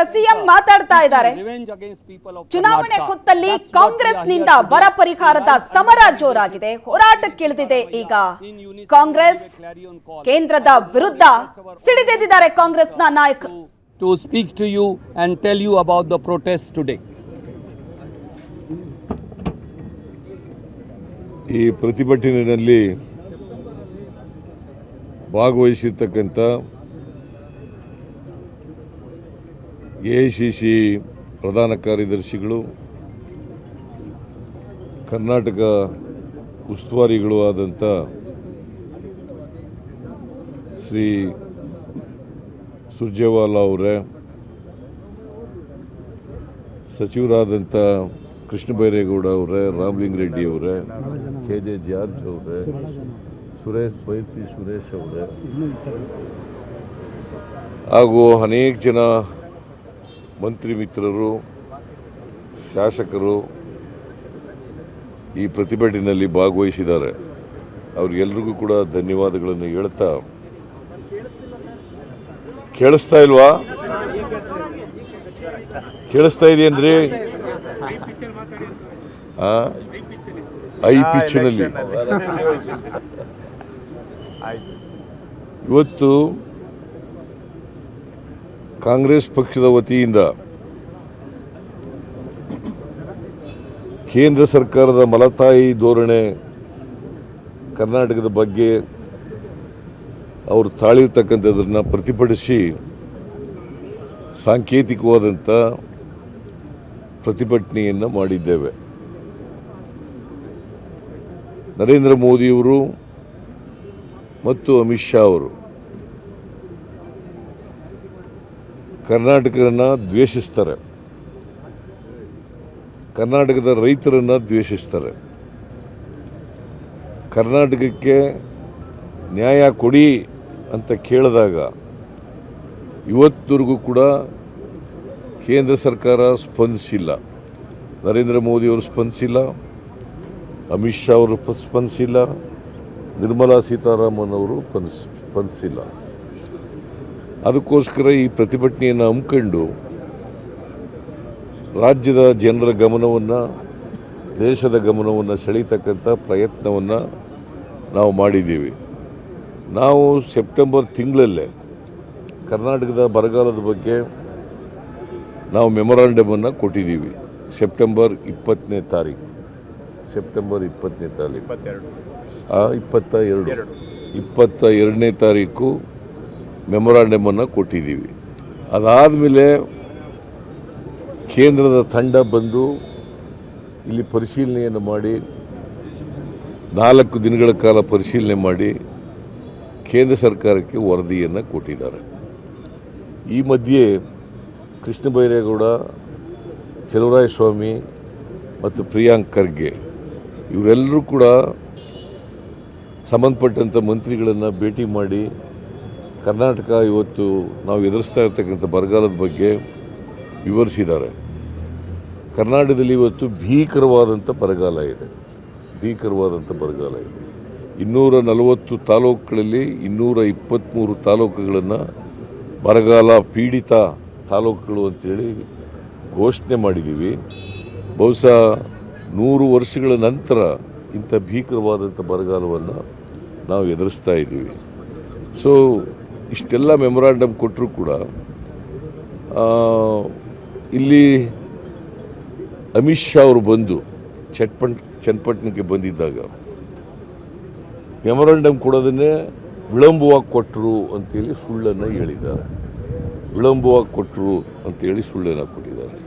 S CM ಮಾತಾಡ್ತಾ ಇದ್ದಾರೆ. ಚುನಾವಣೆ ಕೂತಲ್ಲಿ ಕಾಂಗ್ರೆಸ್ನಿಂದ ಬರ ಪರಿಹಾರದ ಸಮರ ಜೋರಾಗಿದೆ. ಹೋರಾಟಕ್ಕಿಳಿದಿದೆ ಈಗ. ಕಾಂಗ್ರೆಸ್ ಕೇಂದ್ರದ ವಿರುದ್ಧ ಸಿಡಿದೆದ್ದಿದ್ದಾರೆ ಕಾಂಗ್ರೆಸ್ನ ನಾಯಕ. To speak to you and tell you about the protest today ಈ ಪ್ರತಿಭಟನೆಯಲ್ಲಿ ಭಾಗವಹಿಸಿರ್ತಕ್ಕಂಥ ಎ ಸಿ ಸಿ ಪ್ರಧಾನ ಕಾರ್ಯದರ್ಶಿಗಳು, ಕರ್ನಾಟಕ ಉಸ್ತುವಾರಿಗಳು ಆದಂಥ ಶ್ರೀ ಸುರ್ಜೇವಾಲಾ ಅವರೇ ಸಚಿವರಾದಂಥ ಕೃಷ್ಣ ಬೈರೇಗೌಡ ಅವರೇ, ರಾಮಲಿಂಗ ರೆಡ್ಡಿ ಅವರೇ, ಕೆ ಜೆ ಜಾರ್ಜ್ ಅವರೇ, ಸುರೇಶ್ ಬೈಪಿ ಸುರೇಶ್ ಅವರೇ, ಹಾಗೂ ಅನೇಕ ಜನ ಮಂತ್ರಿ ಮಿತ್ರರು ಶಾಸಕರು ಈ ಪ್ರತಿಭಟನೆಯಲ್ಲಿ ಭಾಗವಹಿಸಿದ್ದಾರೆ. ಅವ್ರಿಗೆಲ್ರಿಗೂ ಕೂಡ ಧನ್ಯವಾದಗಳನ್ನು ಹೇಳ್ತಾ ಕೇಳಿಸ್ತಾ ಇಲ್ವಾ? ಕೇಳಿಸ್ತಾ ಇದೆಯೇನ್ರಿ ಆ? ಐ ಪಿಚ್ನಲ್ಲಿ. ಇವತ್ತು ಕಾಂಗ್ರೆಸ್ ಪಕ್ಷದ ವತಿಯಿಂದ ಕೇಂದ್ರ ಸರ್ಕಾರದ ಮಲತಾಯಿ ಧೋರಣೆ ಕರ್ನಾಟಕದ ಬಗ್ಗೆ ಅವರು ತಾಳಿರ್ತಕ್ಕಂಥದ್ದನ್ನು ಪ್ರತಿಭಟಿಸಿ ಸಾಂಕೇತಿಕವಾದಂಥ ಪ್ರತಿಭಟನೆಯನ್ನು ಮಾಡಿದ್ದೇವೆ. ನರೇಂದ್ರ ಮೋದಿಯವರು ಮತ್ತು ಅಮಿತ್ ಶಾ ಅವರು ಕರ್ನಾಟಕವನ್ನು ದ್ವೇಷಿಸ್ತಾರೆ. ಕರ್ನಾಟಕದ ರೈತರನ್ನು ದ್ವೇಷಿಸ್ತಾರೆ. ಕರ್ನಾಟಕಕ್ಕೆ ನ್ಯಾಯ ಕೊಡಿ ಅಂತ ಕೇಳಿದಾಗ ಇವತ್ತವರೆಗೂ ಕೂಡ ಕೇಂದ್ರ ಸರ್ಕಾರ ಸ್ಪಂದಿಸಿಲ್ಲ. ನರೇಂದ್ರ ಮೋದಿಯವರು ಸ್ಪಂದಿಸಿಲ್ಲ. ಅಮಿತ್ ಶಾ ಅವರು ಸ್ಪಂದಿಸಿಲ್ಲ. ನಿರ್ಮಲಾ ಸೀತಾರಾಮನ್ ಅವರು ಸ್ಪಂದಿಸ್- ಸ್ಪಂದಿಸಿಲ್ಲ. ಅದಕ್ಕೋಸ್ಕರ ಈ ಪ್ರತಿಭಟನೆಯನ್ನು ಹಮ್ಮಿಕೊಂಡು ರಾಜ್ಯದ ಜನರ ಗಮನವನ್ನು ದೇಶದ ಗಮನವನ್ನು ಸೆಳೀತಕ್ಕಂಥ ಪ್ರಯತ್ನವನ್ನು ನಾವು ಮಾಡಿದ್ದೀವಿ. ನಾವು ಸೆಪ್ಟೆಂಬರ್ ತಿಂಗಳಲ್ಲೇ ಕರ್ನಾಟಕದ ಬರಗಾಲದ ಬಗ್ಗೆ ನಾವು ಮೆಮೊರಾಂಡಮನ್ನು ಕೊಟ್ಟಿದ್ದೀವಿ. ಸೆಪ್ಟೆಂಬರ್ ಇಪ್ಪತ್ತನೇ ತಾರೀಕು ಸೆಪ್ಟೆಂಬರ್ ಇಪ್ಪತ್ತನೇ ತಾರೀಕು ಇಪ್ಪತ್ತ ಎರಡು. ಇಪ್ಪತ್ತ ಎರಡನೇ ತಾರೀಕು ಮೆಮೊರಾಂಡಮನ್ನು ಕೊಟ್ಟಿದ್ದೀವಿ. ಅದಾದಮೇಲೆ ಕೇಂದ್ರದ ತಂಡ ಬಂದು ಇಲ್ಲಿ ಪರಿಶೀಲನೆಯನ್ನು ಮಾಡಿ, ನಾಲ್ಕು ದಿನಗಳ ಕಾಲ ಪರಿಶೀಲನೆ ಮಾಡಿ ಕೇಂದ್ರ ಸರ್ಕಾರಕ್ಕೆ ವರದಿಯನ್ನು ಕೊಟ್ಟಿದ್ದಾರೆ. ಈ ಮಧ್ಯೆ ಕೃಷ್ಣ ಬೈರೇಗೌಡ ಸ್ವಾಮಿ ಮತ್ತು ಪ್ರಿಯಾಂಕ್ ಖರ್ಗೆ ಇವರೆಲ್ಲರೂ ಕೂಡ ಸಂಬಂಧಪಟ್ಟಂಥ ಮಂತ್ರಿಗಳನ್ನು ಭೇಟಿ ಮಾಡಿ ಕರ್ನಾಟಕ ಇವತ್ತು ನಾವು ಎದುರಿಸ್ತಾ ಇರ್ತಕ್ಕಂಥ ಬರಗಾಲದ ಬಗ್ಗೆ ವಿವರಿಸಿದ್ದಾರೆ. ಕರ್ನಾಟಕದಲ್ಲಿ ಇವತ್ತು ಭೀಕರವಾದಂಥ ಬರಗಾಲ ಇದೆ. ಭೀಕರವಾದಂಥ ಬರಗಾಲ ಇದೆ. ಇನ್ನೂರ ನಲವತ್ತು ತಾಲೂಕುಗಳಲ್ಲಿ ಇನ್ನೂರ ಇಪ್ಪತ್ತ್ಮೂರು ತಾಲೂಕುಗಳನ್ನು ಬರಗಾಲ ಪೀಡಿತ ತಾಲೂಕುಗಳು ಅಂತೇಳಿ ಘೋಷಣೆ ಮಾಡಿದ್ದೀವಿ. ಬಹುಶಃ ನೂರು ವರ್ಷಗಳ ನಂತರ ಇಂಥ ಭೀಕರವಾದಂಥ ಬರಗಾಲವನ್ನು ನಾವು ಎದುರಿಸ್ತಾ ಇದ್ದೀವಿ. ಸೊ ಇಷ್ಟೆಲ್ಲ ಮೆಮೊರಾಂಡಮ್ ಕೊಟ್ಟರೂ ಕೂಡ ಇಲ್ಲಿ ಅಮಿತ್ ಶಾ ಅವರು ಬಂದು ಚಟ್ಪಟ್ ಚನ್ನಪಟ್ಟಣಕ್ಕೆ ಬಂದಿದ್ದಾಗ ಮೆಮೊರಾಂಡಮ್ ಕೊಡೋದನ್ನೇ ವಿಳಂಬವಾಗಿ ಕೊಟ್ಟರು ಅಂತೇಳಿ ಸುಳ್ಳನ್ನು ಹೇಳಿದ್ದಾರೆ. ವಿಳಂಬವಾಗಿ ಕೊಟ್ಟರು ಅಂತೇಳಿ ಸುಳ್ಳನ್ನು ಕೊಟ್ಟಿದ್ದಾರೆ.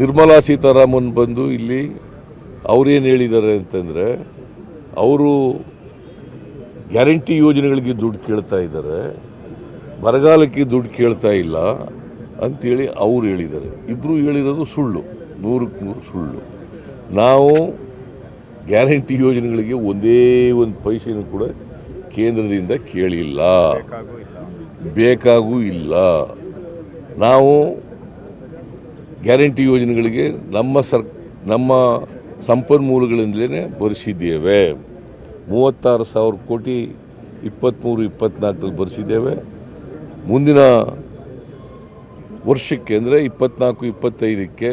ನಿರ್ಮಲಾ ಸೀತಾರಾಮನ್ ಬಂದು ಇಲ್ಲಿ ಅವರೇನು ಹೇಳಿದ್ದಾರೆ ಅಂತಂದರೆ, ಅವರು ಗ್ಯಾರಂಟಿ ಯೋಜನೆಗಳಿಗೆ ದುಡ್ಡು ಕೇಳ್ತಾ ಇದ್ದಾರೆ. ಬರಗಾಲಕ್ಕೆ ದುಡ್ಡು ಕೇಳ್ತಾ ಇಲ್ಲ ಅಂತೇಳಿ ಅವ್ರು ಹೇಳಿದ್ದಾರೆ. ಇಬ್ಬರು ಹೇಳಿರೋದು ಸುಳ್ಳು, ನೂರಕ್ಕೆ ನೂರು ಸುಳ್ಳು. ನಾವು ಗ್ಯಾರಂಟಿ ಯೋಜನೆಗಳಿಗೆ ಒಂದೇ ಒಂದು ಪೈಸೆಯನ್ನು ಕೂಡ ಕೇಂದ್ರದಿಂದ ಕೇಳಿಲ್ಲ. ಬೇಕಾಗೂ ಇಲ್ಲ. ನಾವು ಗ್ಯಾರಂಟಿ ಯೋಜನೆಗಳಿಗೆ ನಮ್ಮ ಸರ್, ನಮ್ಮ ಸಂಪನ್ಮೂಲಗಳಿಂದಲೇ ಬರೆಸಿದ್ದೇವೆ. ಮೂವತ್ತಾರು ಸಾವಿರ ಕೋಟಿ ಇಪ್ಪತ್ತ್ಮೂರು ಇಪ್ಪತ್ತ್ನಾಲ್ಕರಲ್ಲಿ ಭರಿಸಿದ್ದೇವೆ ಮುಂದಿನ ವರ್ಷಕ್ಕೆ ಅಂದರೆ ಇಪ್ಪತ್ನಾಲ್ಕು, ಇಪ್ಪತ್ತೈದಕ್ಕೆ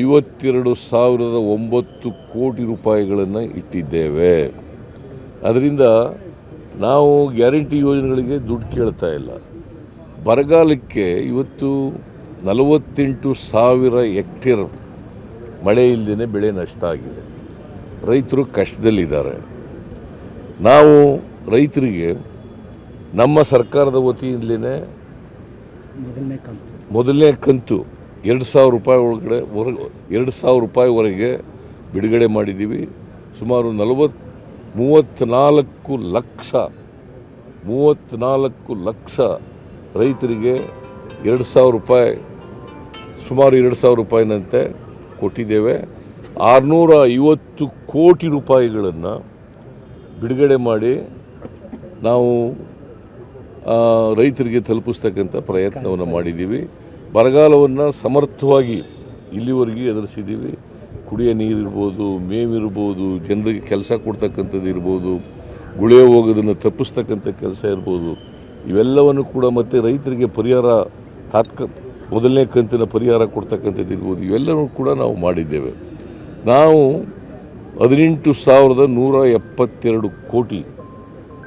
ಐವತ್ತೆರಡು ಸಾವಿರದ ಒಂಬತ್ತು ಕೋಟಿ ರೂಪಾಯಿಗಳನ್ನು ಇಟ್ಟಿದ್ದೇವೆ. ಅದರಿಂದ ನಾವು ಗ್ಯಾರಂಟಿ ಯೋಜನೆಗಳಿಗೆ ದುಡ್ಡು ಕೇಳ್ತಾ ಇಲ್ಲ. ಬರಗಾಲಕ್ಕೆ ಇವತ್ತು ನಲವತ್ತೆಂಟು ಸಾವಿರ ಹೆಕ್ಟೇರ್ ಮಳೆ ಇಲ್ಲದೇ ಬೆಳೆ ನಷ್ಟ ಆಗಿದೆ. ರೈತರು ಕಷ್ಟದಲ್ಲಿದ್ದಾರೆ. ನಾವು ರೈತರಿಗೆ ನಮ್ಮ ಸರ್ಕಾರದ ವತಿಯಿಂದಲೇ ಮೊದಲನೇ ಕಂತು. ಮೊದಲನೇ ಕಂತು ಎರಡು ಸಾವಿರ ರೂಪಾಯಿ ಒಳಗಡೆ ಹೊರ ಎರಡು ಸಾವಿರ ರೂಪಾಯಿವರೆಗೆ ಬಿಡುಗಡೆ ಮಾಡಿದ್ದೀವಿ. ಸುಮಾರು ನಲವತ್ತು ಮೂವತ್ತ್ನಾಲ್ಕು ಲಕ್ಷ ಮೂವತ್ತ್ನಾಲ್ಕು ಲಕ್ಷ ರೈತರಿಗೆ ಎರಡು ಸಾವಿರ ರೂಪಾಯಿ ಸುಮಾರು ಎರಡು ಸಾವಿರ ರೂಪಾಯಿನಂತೆ ಕೊಟ್ಟಿದ್ದೇವೆ. ಆರುನೂರ ಐವತ್ತು ಕೋಟಿ ರೂಪಾಯಿಗಳನ್ನು ಬಿಡುಗಡೆ ಮಾಡಿ ನಾವು ರೈತರಿಗೆ ತಲುಪಿಸ್ತಕ್ಕಂಥ ಪ್ರಯತ್ನವನ್ನು ಮಾಡಿದ್ದೀವಿ. ಬರಗಾಲವನ್ನು ಸಮರ್ಥವಾಗಿ ಇಲ್ಲಿವರೆಗೆ ಎದುರಿಸಿದ್ದೀವಿ. ಕುಡಿಯೋ ನೀರಿರ್ಬೋದು ಮೇವಿರ್ಬೋದು ಜನರಿಗೆ ಕೆಲಸ ಕೊಡ್ತಕ್ಕಂಥದ್ದು ಇರ್ಬೋದು, ಗುಳೆ ಹೋಗೋದನ್ನು ತಪ್ಪಿಸ್ತಕ್ಕಂಥ ಕೆಲಸ ಇರ್ಬೋದು. ಇವೆಲ್ಲವನ್ನು ಕೂಡ ಮತ್ತು ರೈತರಿಗೆ ಪರಿಹಾರ ತಾತ್ಕ, ಮೊದಲನೇ ಕಂತಿನ ಪರಿಹಾರ ಕೊಡ್ತಕ್ಕಂಥದ್ದು ಇರ್ಬೋದು. ಇವೆಲ್ಲವೂ ಕೂಡ ನಾವು ಮಾಡಿದ್ದೇವೆ. ನಾವು ಹದಿನೆಂಟು ಸಾವಿರದ ನೂರ ಎಪ್ಪತ್ತೆರಡು ಕೋಟಿ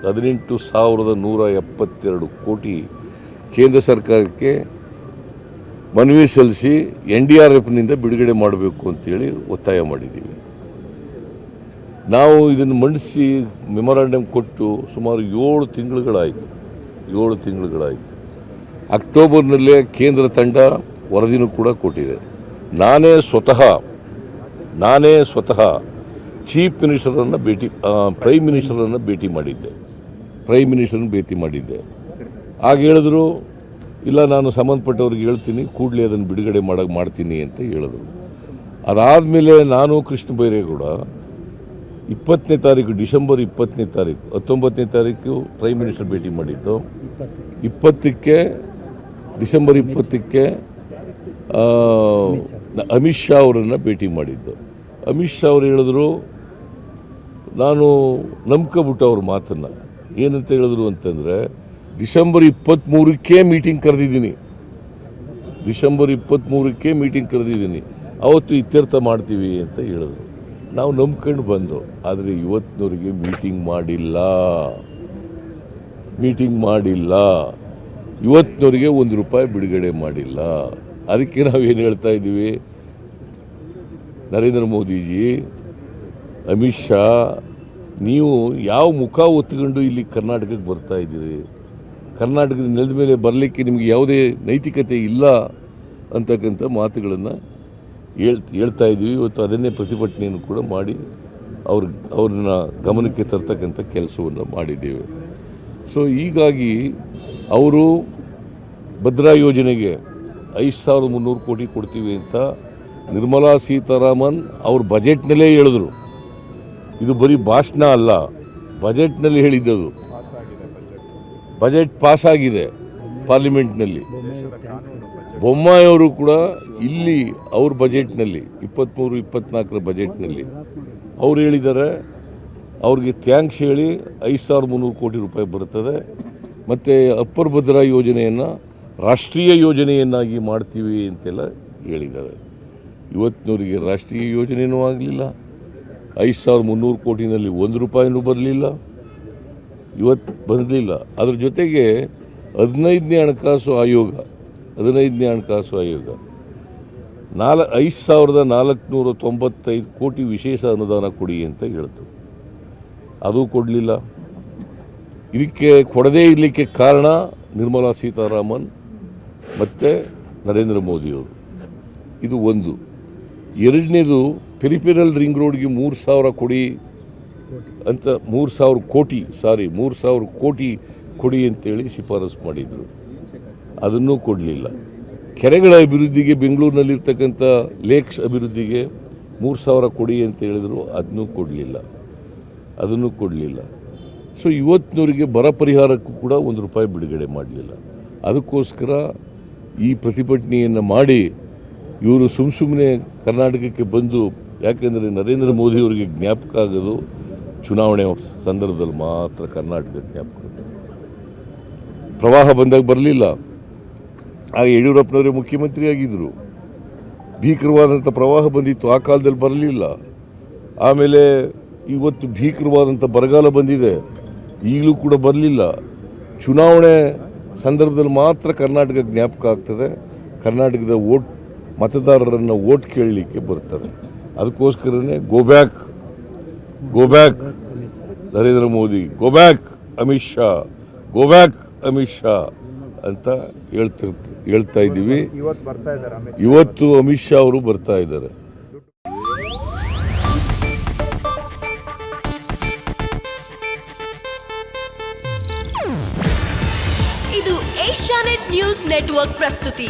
ಹದಿನೆಂಟು ಸಾವಿರದ ನೂರ ಎಪ್ಪತ್ತೆರಡು ಕೋಟಿ ಕೇಂದ್ರ ಸರ್ಕಾರಕ್ಕೆ ಮನವಿ ಸಲ್ಲಿಸಿ ಎನ್ ಡಿ ಆರ್ ಎಫ್ನಿಂದ ಬಿಡುಗಡೆ ಮಾಡಬೇಕು ಅಂತೇಳಿ ಒತ್ತಾಯ ಮಾಡಿದ್ದೀವಿ. ನಾವು ಇದನ್ನು ಮಂಡಿಸಿ ಮೆಮೊರಾಂಡಮ್ ಕೊಟ್ಟು ಸುಮಾರು ಏಳು ತಿಂಗಳುಗಳಾಯಿತು. ಏಳು ತಿಂಗಳುಗಳಾಯಿತು. ಅಕ್ಟೋಬರ್ನಲ್ಲೇ ಕೇಂದ್ರ ತಂಡ ವರದಿನೂ ಕೂಡ ಕೊಟ್ಟಿದೆ. ನಾನೇ ಸ್ವತಃ ನಾನೇ ಸ್ವತಃ ಚೀಫ್ ಮಿನಿಸ್ಟರನ್ನು ಭೇಟಿ ಪ್ರೈಮ್ ಮಿನಿಸ್ಟರನ್ನು ಭೇಟಿ ಮಾಡಿದ್ದೆ. ಪ್ರೈಮ್ ಮಿನಿಸ್ಟರ್ನ ಭೇಟಿ ಮಾಡಿದ್ದೆ. ಆಗ ಹೇಳಿದ್ರು, ಇಲ್ಲ, ನಾನು ಸಂಬಂಧಪಟ್ಟವ್ರಿಗೆ ಹೇಳ್ತೀನಿ, ಕೂಡಲೇ ಅದನ್ನು ಬಿಡುಗಡೆ ಮಾಡಕ್ಕೆ ಮಾಡ್ತೀನಿ ಅಂತ ಹೇಳಿದ್ರು. ಅದಾದಮೇಲೆ ನಾನು ಕೃಷ್ಣ ಬೈರೇಗೌಡ, ಇಪ್ಪತ್ತನೇ ತಾರೀಕು, ಡಿಸೆಂಬರ್ ಇಪ್ಪತ್ತನೇ ತಾರೀಕು, ಹತ್ತೊಂಬತ್ತನೇ ತಾರೀಕು ಪ್ರೈಮ್ ಮಿನಿಸ್ಟರ್ ಭೇಟಿ ಮಾಡಿದ್ದು. ಇಪ್ಪತ್ತು ಇಪ್ಪತ್ತಕ್ಕೆ, ಡಿಸೆಂಬರ್ ಇಪ್ಪತ್ತಕ್ಕೆ ಅಮಿತ್ ಶಾ ಅವರನ್ನು ಭೇಟಿ ಮಾಡಿದ್ದು. ಅಮಿತ್ ಶಾ ಅವರು ಹೇಳಿದ್ರು, ನಾನು ನಂಬ್ಕೊಬಿಟ್ಟು ಅವ್ರ ಮಾತನ್ನು ಏನಂತ ಹೇಳಿದ್ರು ಅಂತಂದರೆ, ಡಿಸೆಂಬರ್ ಇಪ್ಪತ್ತ್ಮೂರಕ್ಕೆ ಮೀಟಿಂಗ್ ಕರೆದಿದ್ದೀನಿ. ಡಿಸೆಂಬರ್ ಇಪ್ಪತ್ತ್ಮೂರಕ್ಕೆ ಮೀಟಿಂಗ್ ಕರೆದಿದ್ದೀನಿ. ಅವತ್ತು ಇತ್ಯರ್ಥ ಮಾಡ್ತೀವಿ ಅಂತ ಹೇಳಿದ್ರು. ನಾವು ನಂಬ್ಕೊಂಡು ಬಂದು, ಆದರೆ ಇವತ್ತಿನವರಿಗೆ ಮೀಟಿಂಗ್ ಮಾಡಿಲ್ಲ. ಮೀಟಿಂಗ್ ಮಾಡಿಲ್ಲ. ಇವತ್ತಿನವರಿಗೆ ಒಂದು ರೂಪಾಯಿ ಬಿಡುಗಡೆ ಮಾಡಿಲ್ಲ. ಅದಕ್ಕೆ ನಾವು ಏನು ಹೇಳ್ತಾ ಇದ್ದೀವಿ? ನರೇಂದ್ರ ಮೋದಿಜಿ, ಅಮಿತ್ ಶಾ ನೀವು ಯಾವ ಮುಖ ಒತ್ಕೊಂಡು ಇಲ್ಲಿ ಕರ್ನಾಟಕಕ್ಕೆ ಬರ್ತಾ ಇದ್ದೀರಿ? ಕರ್ನಾಟಕದ ನೆಲದ ಮೇಲೆ ಬರಲಿಕ್ಕೆ ನಿಮಗೆ ಯಾವುದೇ ನೈತಿಕತೆ ಇಲ್ಲ ಅಂತಕ್ಕಂಥ ಮಾತುಗಳನ್ನು ಹೇಳ್ ಹೇಳ್ತಾ ಇದ್ದೀವಿ. ಇವತ್ತು ಅದನ್ನೇ ಪ್ರತಿಭಟನೆಯನ್ನು ಕೂಡ ಮಾಡಿ ಅವ್ರ, ಅವ್ರನ್ನ ಗಮನಕ್ಕೆ ತರ್ತಕ್ಕಂಥ ಕೆಲಸವನ್ನು ಮಾಡಿದ್ದೇವೆ. ಸೊ ಹೀಗಾಗಿ ಅವರು ಭದ್ರಾ ಯೋಜನೆಗೆ ಐದು ಸಾವಿರದ ಮುನ್ನೂರು ಕೋಟಿ ಕೊಡ್ತೀವಿ ಅಂತ ನಿರ್ಮಲಾ ಸೀತಾರಾಮನ್ ಅವ್ರ ಬಜೆಟ್ನಲ್ಲೇ ಹೇಳಿದ್ರು. ಇದು ಬರೀ ಭಾಷಣ ಅಲ್ಲ, ಬಜೆಟ್ನಲ್ಲಿ ಹೇಳಿದ್ದದು. ಬಜೆಟ್ ಪಾಸ್ ಆಗಿದೆ ಪಾರ್ಲಿಮೆಂಟ್ನಲ್ಲಿ. ಬೊಮ್ಮಾಯಿಯವರು ಕೂಡ ಇಲ್ಲಿ ಅವ್ರ ಬಜೆಟ್ನಲ್ಲಿ ಇಪ್ಪತ್ತ್ಮೂರು ಇಪ್ಪತ್ನಾಲ್ಕರ ಬಜೆಟ್ನಲ್ಲಿ. ಅವ್ರು ಹೇಳಿದ್ದಾರೆ, ಅವ್ರಿಗೆ ಥ್ಯಾಂಕ್ಸ್ ಹೇಳಿ ಐದು ಸಾವಿರದ ಮುನ್ನೂರು ಕೋಟಿ ರೂಪಾಯಿ ಬರ್ತದೆ. ಮತ್ತು ಅಪ್ಪರ್ ಭದ್ರಾ ಯೋಜನೆಯನ್ನು ರಾಷ್ಟ್ರೀಯ ಯೋಜನೆಯನ್ನಾಗಿ ಮಾಡ್ತೀವಿ ಅಂತೆಲ್ಲ ಹೇಳಿದ್ದಾರೆ. ಇವತ್ತಿನವರಿಗೆ ರಾಷ್ಟ್ರೀಯ ಯೋಜನೆಯೂ ಆಗಲಿಲ್ಲ. ಐದು ಸಾವಿರ ಮುನ್ನೂರು ಕೋಟಿನಲ್ಲಿ ಒಂದು ರೂಪಾಯಿನೂ ಬರಲಿಲ್ಲ. ಇವತ್ತು ಬರಲಿಲ್ಲ ಅದ್ರ ಜೊತೆಗೆ ಹದಿನೈದನೇ ಹಣಕಾಸು ಆಯೋಗ, ಹದಿನೈದನೇ ಹಣಕಾಸು ಆಯೋಗ, ನಾಲ್, ಐದು ಸಾವಿರದ ನಾಲ್ಕುನೂರ ತೊಂಬತ್ತೈದು ಕೋಟಿ ವಿಶೇಷ ಅನುದಾನ ಕೊಡಿ ಅಂತ ಹೇಳ್ತು. ಅದು ಕೊಡಲಿಲ್ಲ. ಇದಕ್ಕೆ ಕೊಡದೇ ಇರಲಿಕ್ಕೆ ಕಾರಣ ನಿರ್ಮಲಾ ಸೀತಾರಾಮನ್ ಮತ್ತು ನರೇಂದ್ರ ಮೋದಿಯವರು. ಇದು ಒಂದು. ಎರಡನೇದು ಪೆರಿಫೆರಲ್ ರಿಂಗ್ ರೋಡ್ಗೆ ಮೂರು ಸಾವಿರ ಕೊಡಿ ಅಂತ ಮೂರು ಸಾವಿರ ಕೋಟಿ ಸಾರಿ ಮೂರು ಸಾವಿರ ಕೋಟಿ ಕೊಡಿ ಅಂತೇಳಿ ಶಿಫಾರಸು ಮಾಡಿದರು. ಅದನ್ನೂ ಕೊಡಲಿಲ್ಲ. ಕೆರೆಗಳ ಅಭಿವೃದ್ಧಿಗೆ ಬೆಂಗಳೂರಿನಲ್ಲಿರ್ತಕ್ಕಂಥ ಲೇಕ್ಸ್ ಅಭಿವೃದ್ಧಿಗೆ ಮೂರು ಸಾವಿರ ಕೊಡಿ ಅಂತ ಹೇಳಿದರು, ಅದನ್ನೂ ಕೊಡಲಿಲ್ಲ. ಅದನ್ನು ಕೊಡಲಿಲ್ಲ. ಸೊ ಇವತ್ತಿನವರಿಗೆ ಬರ ಪರಿಹಾರಕ್ಕೂ ಕೂಡ ಒಂದು ರೂಪಾಯಿ ಬಿಡುಗಡೆ ಮಾಡಲಿಲ್ಲ. ಅದಕ್ಕೋಸ್ಕರ ಈ ಪ್ರತಿಭಟನೆಯನ್ನು ಮಾಡಿ ಇವರು ಸುಮ್ಮ ಸುಮ್ಮನೆ ಕರ್ನಾಟಕಕ್ಕೆ ಬಂದು ಯಾಕೆಂದರೆ ನರೇಂದ್ರ ಮೋದಿಯವರಿಗೆ ಜ್ಞಾಪಕ ಆಗೋದು ಚುನಾವಣೆ ಸಂದರ್ಭದಲ್ಲಿ ಮಾತ್ರ ಕರ್ನಾಟಕ ಜ್ಞಾಪಕ ಪ್ರವಾಹ ಬಂದಾಗ ಬರಲಿಲ್ಲ. ಆಗ ಯಡಿಯೂರಪ್ಪನವರೇ ಮುಖ್ಯಮಂತ್ರಿ ಆಗಿದ್ದರು ಭೀಕರವಾದಂಥ ಪ್ರವಾಹ ಬಂದಿತ್ತು, ಆ ಕಾಲದಲ್ಲಿ ಬರಲಿಲ್ಲ. ಆಮೇಲೆ ಇವತ್ತು ಭೀಕರವಾದಂಥ ಬರಗಾಲ ಬಂದಿದೆ, ಈಗಲೂ ಕೂಡ ಬರಲಿಲ್ಲ. ಚುನಾವಣೆ ಸಂದರ್ಭದಲ್ಲಿ ಮಾತ್ರ ಕರ್ನಾಟಕ ಜ್ಞಾಪಕ ಆಗ್ತದೆ. ಕರ್ನಾಟಕದ ಓಟ್ ಮತದಾರರನ್ನು ಓಟ್ ಕೇಳಲಿಕ್ಕೆ ಬರ್ತಾರೆ ಅದಕ್ಕೋಸ್ಕರನೇ go back go back Narendra Modi go back Amit Shah go back Amit Shah ಅಂತ ಹೇಳ್ತಿರ್, ಹೇಳ್ತಾ ಇದ್ದೀವಿ. ಇವತ್ತು ಅಮಿತ್ ಶಾ ಅವರು ಬರ್ತಾ ಇದ್ದಾರೆ. ಇದು ಏಷ್ಯಾನೆಟ್ ನ್ಯೂಸ್ ನೆಟ್ವರ್ಕ್ ಪ್ರಸ್ತುತಿ.